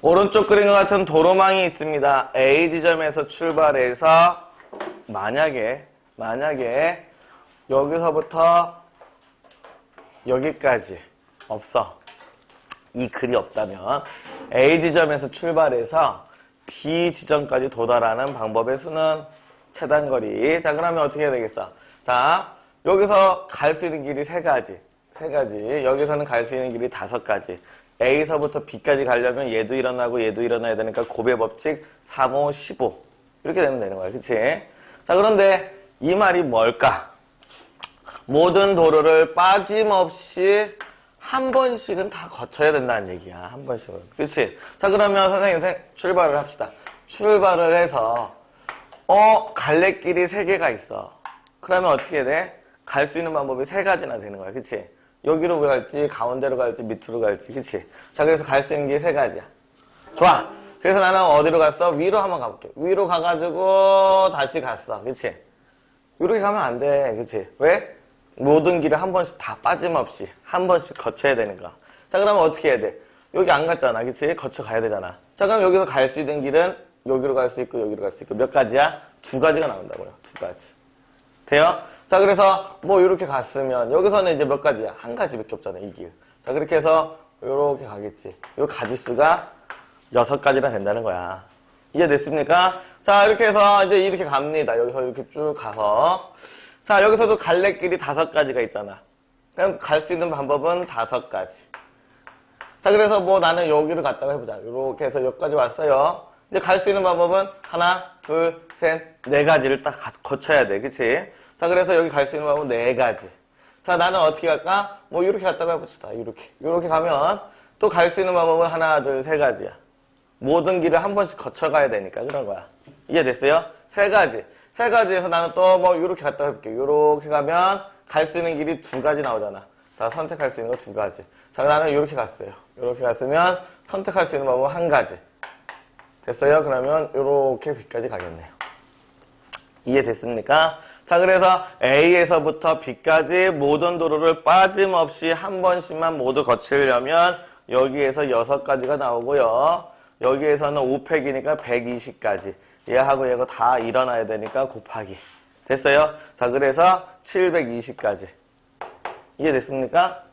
오른쪽 그림과 같은 도로망이 있습니다. A 지점에서 출발해서 만약에 만약에 여기서부터 여기까지 없어. 이 글이 없다면 A 지점에서 출발해서 B 지점까지 도달하는 방법의 수는 최단거리. 자, 그러면 어떻게 해야 되겠어? 자, 여기서 갈 수 있는 길이 세 가지. 세 가지. 여기서는 갈 수 있는 길이 다섯 가지. A서부터 B까지 가려면 얘도 일어나고 얘도 일어나야 되니까 고배 법칙 3, 5, 15. 이렇게 되면 되는 거야. 그치? 자, 그런데 이 말이 뭘까? 모든 도로를 빠짐없이 한 번씩은 다 거쳐야 된다는 얘기야. 한 번씩은. 그치? 자, 그러면 선생님 생- 출발을 합시다. 출발을 해서, 어, 갈래길이 세 개가 있어. 그러면 어떻게 돼? 갈 수 있는 방법이 세 가지나 되는 거야. 그치? 여기로 갈지, 가운데로 갈지, 밑으로 갈지. 그치? 자, 그래서 갈 수 있는 게 세 가지야. 좋아. 그래서 나는 어디로 갔어? 위로 한번 가볼게. 위로 가가지고 다시 갔어. 그치? 이렇게 가면 안 돼. 그치? 왜? 모든 길을 한 번씩 다 빠짐없이 한 번씩 거쳐야 되는 거야. 자, 그러면 어떻게 해야 돼? 여기 안 갔잖아. 그치? 거쳐 가야 되잖아. 자, 그럼 여기서 갈 수 있는 길은 여기로 갈 수 있고 여기로 갈 수 있고 몇 가지야? 두 가지가 나온다고요. 두 가지. 돼요? 자, 그래서 뭐 이렇게 갔으면 여기서는 이제 몇 가지야? 한 가지밖에 없잖아, 이 길. 자, 그렇게 해서 이렇게 가겠지. 요 가지수가 여섯 가지나 된다는 거야. 이해됐습니까? 자, 이렇게 해서 이제 이렇게 갑니다. 여기서 이렇게 쭉 가서. 자, 여기서도 갈래길이 다섯 가지가 있잖아. 그럼 갈 수 있는 방법은 다섯 가지. 자, 그래서 뭐 나는 여기를 갔다고 해보자. 이렇게 해서 여기까지 왔어요. 이제 갈 수 있는 방법은 하나, 둘, 셋, 네 가지를 딱 가- 거쳐야 돼. 그치? 자, 그래서 여기 갈 수 있는 방법은 네 가지. 자, 나는 어떻게 갈까? 뭐 이렇게 갔다고 해봅시다. 이렇게. 이렇게 가면 또 갈 수 있는 방법은 하나, 둘, 세 가지야. 모든 길을 한 번씩 거쳐가야 되니까 그런 거야. 이해됐어요? 세 가지. 세 가지에서 나는 또 뭐 이렇게 갔다 해볼게. 이렇게 가면 갈 수 있는 길이 두 가지 나오잖아. 자, 선택할 수 있는 거 두 가지. 자, 나는 이렇게 갔어요. 이렇게 갔으면 선택할 수 있는 방법은 한 가지. 됐어요? 그러면 이렇게 B까지 가겠네요. 이해됐습니까? 자, 그래서 A에서부터 B까지 모든 도로를 빠짐없이 한 번씩만 모두 거치려면 여기에서 여섯 가지가 나오고요. 여기에서는 5팩이니까 120까지. 얘하고 얘가 다 일어나야 되니까 곱하기. 됐어요? 자, 그래서 720까지. 이해됐습니까?